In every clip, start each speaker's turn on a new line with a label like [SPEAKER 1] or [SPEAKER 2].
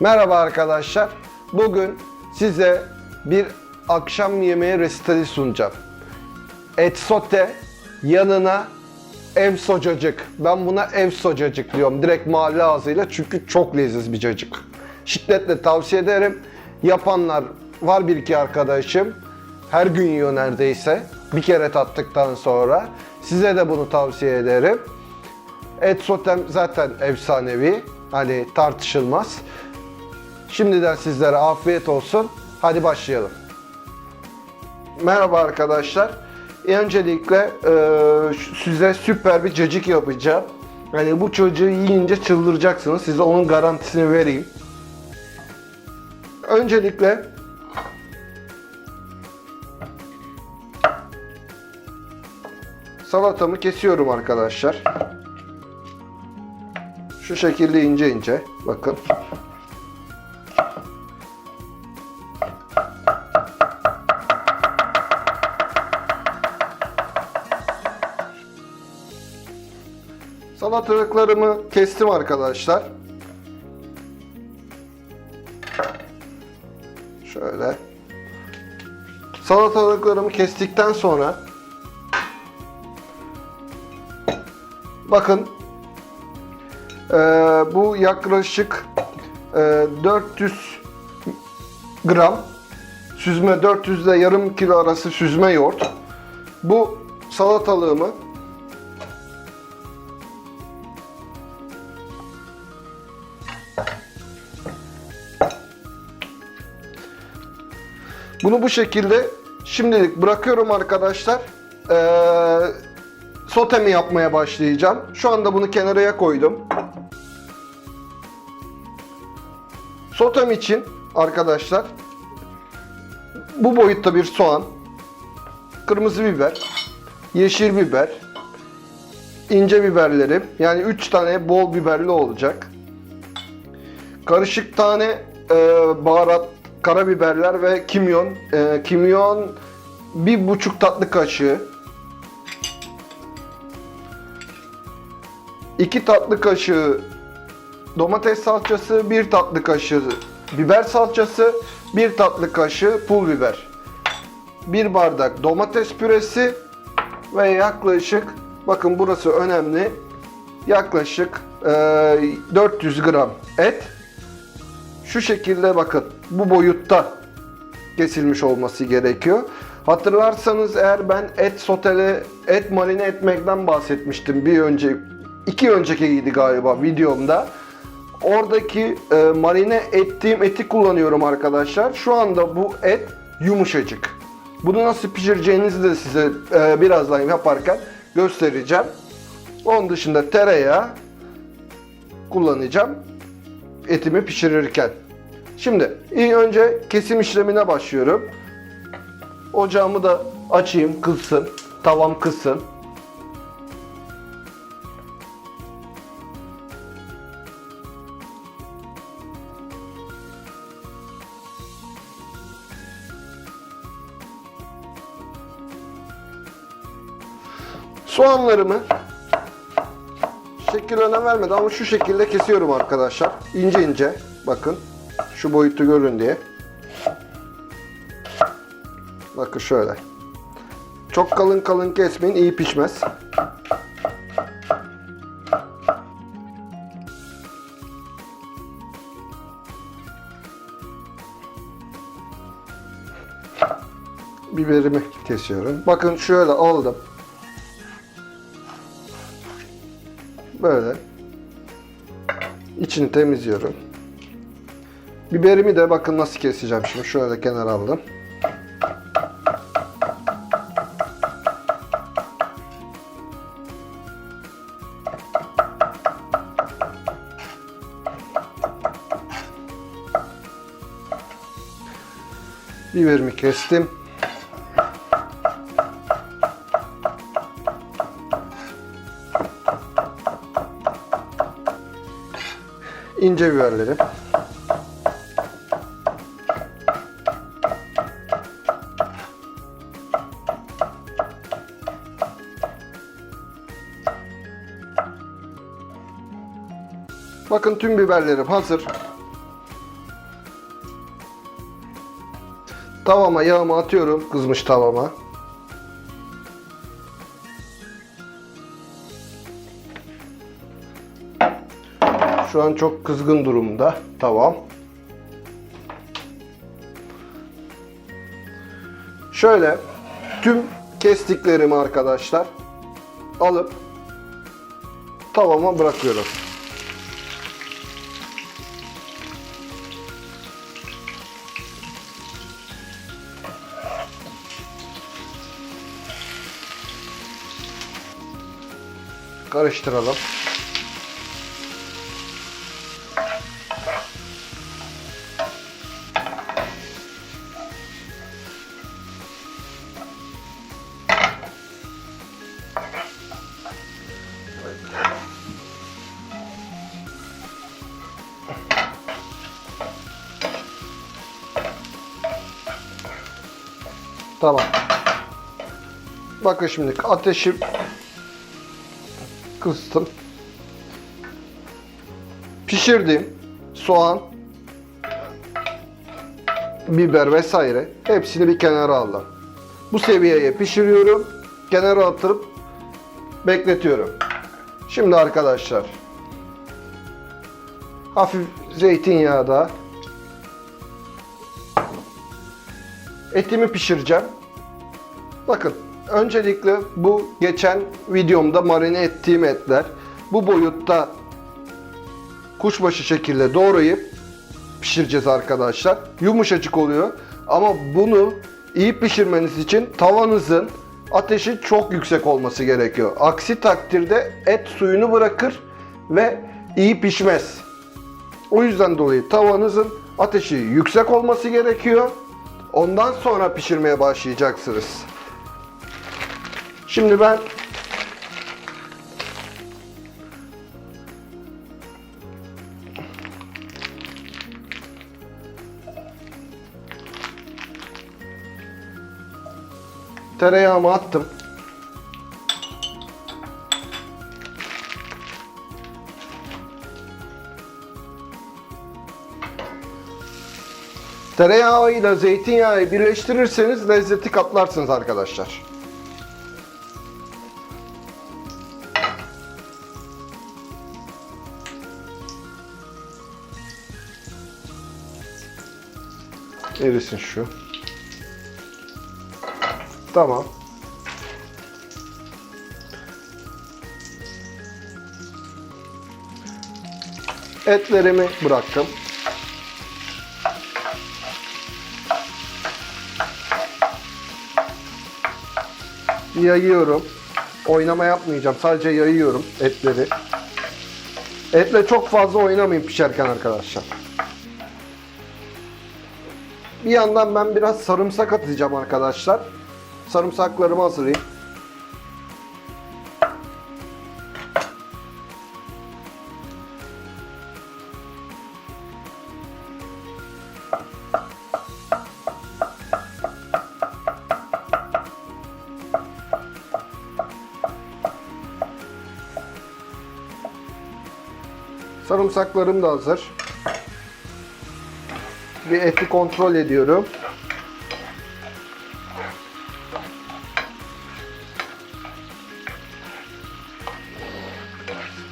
[SPEAKER 1] Merhaba arkadaşlar. Bugün size bir akşam yemeği resitali sunacağım. Et sote yanına ev socacık. Ben buna ev socacık diyorum. Direkt mahalle ağzıyla çünkü çok leziz bir cacık. Şiddetle tavsiye ederim. Yapanlar var bir iki arkadaşım. Her gün yiyor neredeyse. Bir kere tattıktan sonra. Size de bunu tavsiye ederim. Et sotem zaten efsanevi. Hani tartışılmaz. Şimdiden sizlere afiyet olsun. Hadi başlayalım. Merhaba arkadaşlar. Öncelikle e, size süper bir cacık yapacağım. Hani bu çocuğu yiyince çıldıracaksınız. Size onun garantisini vereyim. Öncelikle salatamı kesiyorum arkadaşlar. Şu şekilde ince ince. Bakın. Salatalıklarımı kestim arkadaşlar. Şöyle. Salatalıklarımı kestikten sonra bakın ee, bu yaklaşık e, 400 gram süzme 400 ile yarım kilo arası süzme yoğurt. Bu salatalığımı Bunu bu şekilde şimdilik bırakıyorum arkadaşlar. Ee, sotemi yapmaya başlayacağım. Şu anda bunu kenaraya koydum. Sotem için arkadaşlar bu boyutta bir soğan, kırmızı biber, yeşil biber, ince biberlerim yani 3 tane bol biberli olacak. Karışık tane e, baharat, karabiberler ve kimyon. E, kimyon bir buçuk tatlı kaşığı. 2 tatlı kaşığı domates salçası, 1 tatlı kaşığı biber salçası, 1 tatlı kaşığı pul biber. 1 bardak domates püresi ve yaklaşık bakın burası önemli. Yaklaşık e, 400 gram et. Şu şekilde bakın bu boyutta kesilmiş olması gerekiyor. Hatırlarsanız eğer ben et sotele, et marine etmekten bahsetmiştim bir önce, iki öncekiydi galiba videomda. Oradaki e, marine ettiğim eti kullanıyorum arkadaşlar. Şu anda bu et yumuşacık. Bunu nasıl pişireceğinizi de size e, birazdan yaparken göstereceğim. Onun dışında tereyağı kullanacağım etimi pişirirken. Şimdi ilk önce kesim işlemine başlıyorum. Ocağımı da açayım, kızsın. Tavam kızsın. Soğanlarımı şekil önem vermeden ama şu şekilde kesiyorum arkadaşlar. İnce ince. Bakın. Şu boyutu görün diye. Bakın şöyle. Çok kalın kalın kesmeyin. iyi pişmez. Biberimi kesiyorum. Bakın şöyle aldım. Böyle. İçini temizliyorum. Biberimi de bakın nasıl keseceğim şimdi. Şöyle kenara aldım. Biberimi kestim. ince biberleri. Bakın tüm biberlerim hazır. Tavama yağımı atıyorum. Kızmış tavama. Şu an çok kızgın durumda. Tamam. Şöyle tüm kestiklerimi arkadaşlar alıp tavama bırakıyorum. Karıştıralım. Tamam. Bakın şimdi ateşi kıstım. Pişirdim. Soğan, biber vesaire hepsini bir kenara aldım. Bu seviyeye pişiriyorum. Kenara atırıp bekletiyorum. Şimdi arkadaşlar hafif zeytinyağı da etimi pişireceğim. Bakın öncelikle bu geçen videomda marine ettiğim etler bu boyutta kuşbaşı şekilde doğrayıp pişireceğiz arkadaşlar. Yumuşacık oluyor ama bunu iyi pişirmeniz için tavanızın ateşi çok yüksek olması gerekiyor. Aksi takdirde et suyunu bırakır ve iyi pişmez. O yüzden dolayı tavanızın ateşi yüksek olması gerekiyor. Ondan sonra pişirmeye başlayacaksınız. Şimdi ben tereyağımı attım. Tereyağıyla zeytinyağı birleştirirseniz lezzeti katlarsınız arkadaşlar. Erisin şu. Tamam. Etlerimi bıraktım. Yayıyorum. Oynama yapmayacağım. Sadece yayıyorum etleri. Etle çok fazla oynamayın pişerken arkadaşlar. Bir yandan ben biraz sarımsak atacağım arkadaşlar. Sarımsaklarımı hazırlayayım. Sarımsaklarım da hazır. Bir eti kontrol ediyorum.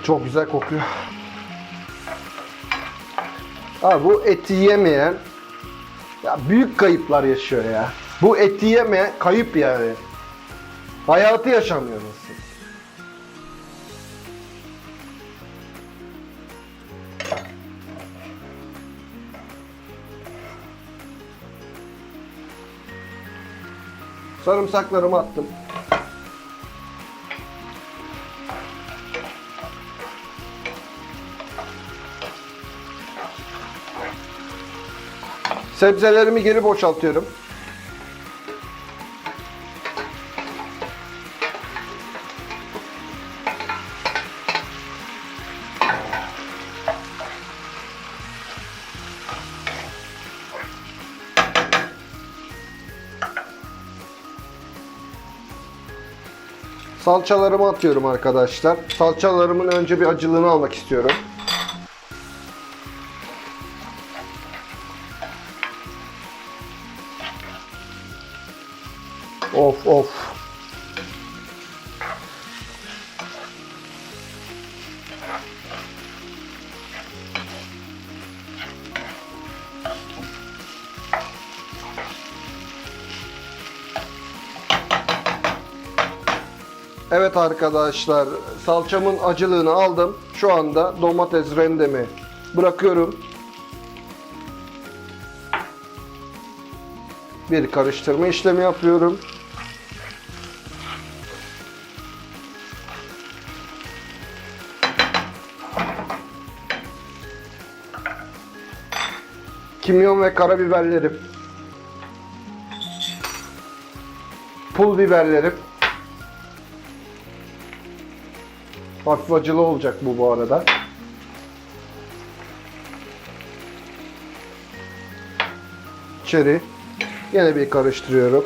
[SPEAKER 1] Çok güzel kokuyor. Abi bu eti yemeyen ya büyük kayıplar yaşıyor ya. Bu eti yeme kayıp yani. Hayatı yaşamıyor nasıl? Sarımsaklarımı attım. Sebzelerimi geri boşaltıyorum. Salçalarımı atıyorum arkadaşlar. Salçalarımın önce bir acılığını almak istiyorum. Of of. Evet arkadaşlar, salçamın acılığını aldım. Şu anda domates rendemi bırakıyorum. Bir karıştırma işlemi yapıyorum. Kimyon ve karabiberlerim. Pul biberlerim. Hafif acılı olacak bu bu arada. İçeri yine bir karıştırıyorum.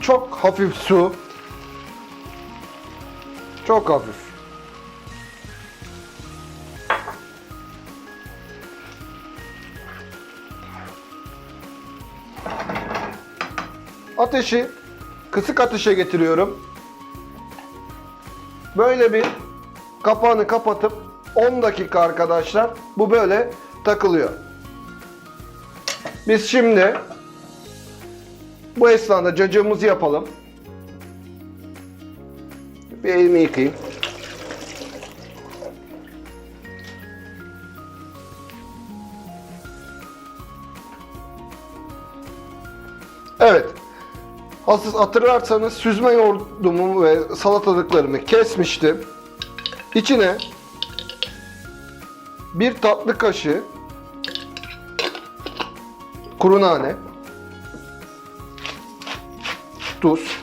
[SPEAKER 1] Çok hafif su. Çok hafif. Ateşi kısık ateşe getiriyorum. Böyle bir kapağını kapatıp 10 dakika arkadaşlar bu böyle takılıyor. Biz şimdi bu esnada cacığımızı yapalım. Bir elimi yıkayayım. Evet. Asıl hatırlarsanız süzme yoğurdumu ve salatalıklarımı kesmiştim. İçine bir tatlı kaşığı kuru nane, tuz,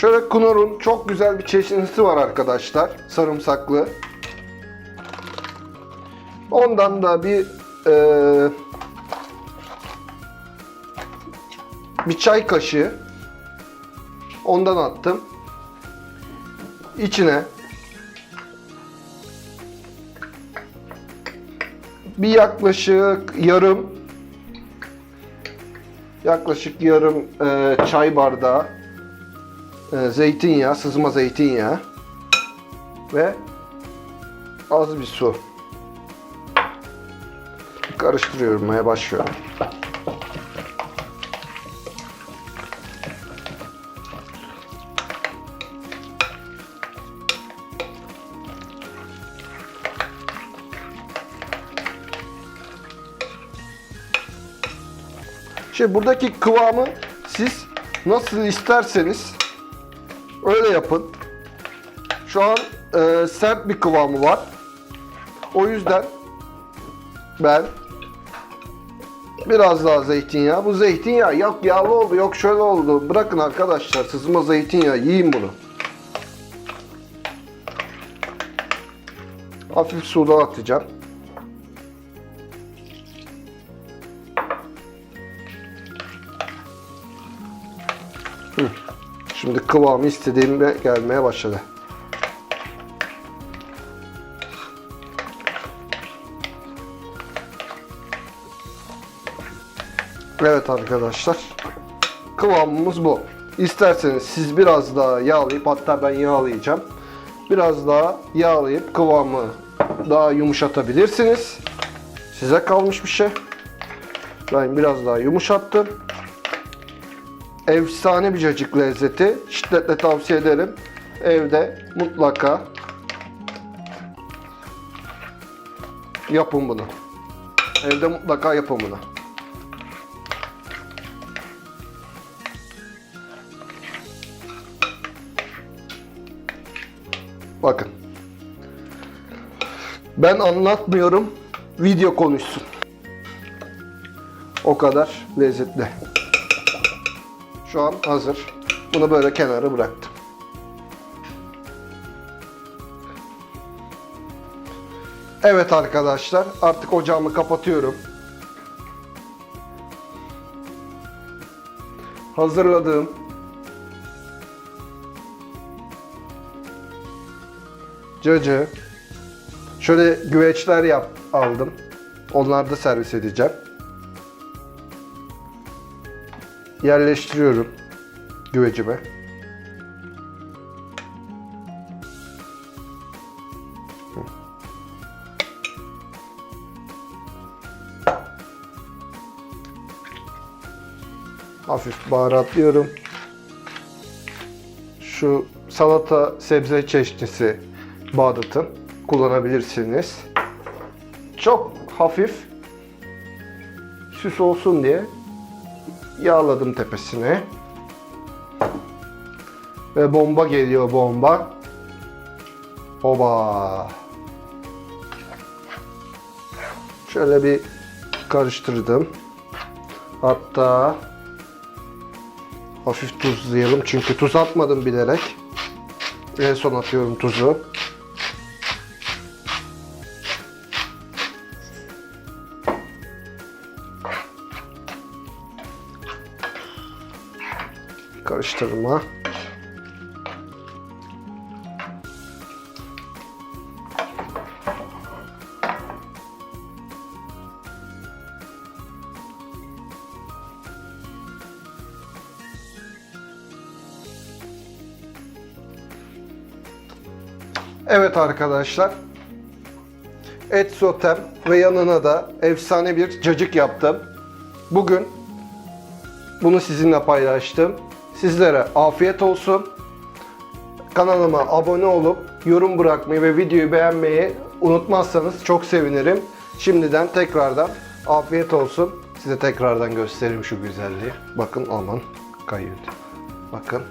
[SPEAKER 1] Şöyle Knorr'un çok güzel bir çeşnisi var arkadaşlar. Sarımsaklı. Ondan da bir eee, bir çay kaşığı ondan attım. İçine bir yaklaşık yarım yaklaşık yarım eee, çay bardağı e, zeytinyağı, sızma zeytinyağı ve az bir su. Karıştırıyorum, başlıyorum. Şimdi buradaki kıvamı siz nasıl isterseniz öyle yapın. Şu an e, sert bir kıvamı var. O yüzden ben biraz daha zeytinyağı. Bu zeytinyağı yok yağlı oldu, yok şöyle oldu. Bırakın arkadaşlar sızma zeytinyağı yiyin bunu. Hafif suda atacağım. Şimdi kıvamı istediğimde gelmeye başladı. Evet arkadaşlar. Kıvamımız bu. İsterseniz siz biraz daha yağlayıp hatta ben yağlayacağım. Biraz daha yağlayıp kıvamı daha yumuşatabilirsiniz. Size kalmış bir şey. Ben biraz daha yumuşattım efsane bir cacık lezzeti. Şiddetle tavsiye ederim. Evde mutlaka yapın bunu. Evde mutlaka yapın bunu. Bakın. Ben anlatmıyorum. Video konuşsun. O kadar lezzetli. Şu an hazır. Bunu böyle kenara bıraktım. Evet arkadaşlar artık ocağımı kapatıyorum. Hazırladığım cacı şöyle güveçler yap aldım. Onları da servis edeceğim. Yerleştiriyorum güvecime. Hafif baharatlıyorum. Şu salata sebze çeşnisi Bağdat'ın kullanabilirsiniz. Çok hafif süs olsun diye yağladım tepesine. Ve bomba geliyor bomba. Oba. Şöyle bir karıştırdım. Hatta hafif tuzlayalım çünkü tuz atmadım bilerek. En son atıyorum tuzu. Karıştırma. Evet arkadaşlar. Et sotem ve yanına da efsane bir cacık yaptım. Bugün bunu sizinle paylaştım. Sizlere afiyet olsun. Kanalıma abone olup yorum bırakmayı ve videoyu beğenmeyi unutmazsanız çok sevinirim. Şimdiden tekrardan afiyet olsun. Size tekrardan göstereyim şu güzelliği. Bakın aman kayıyor. Bakın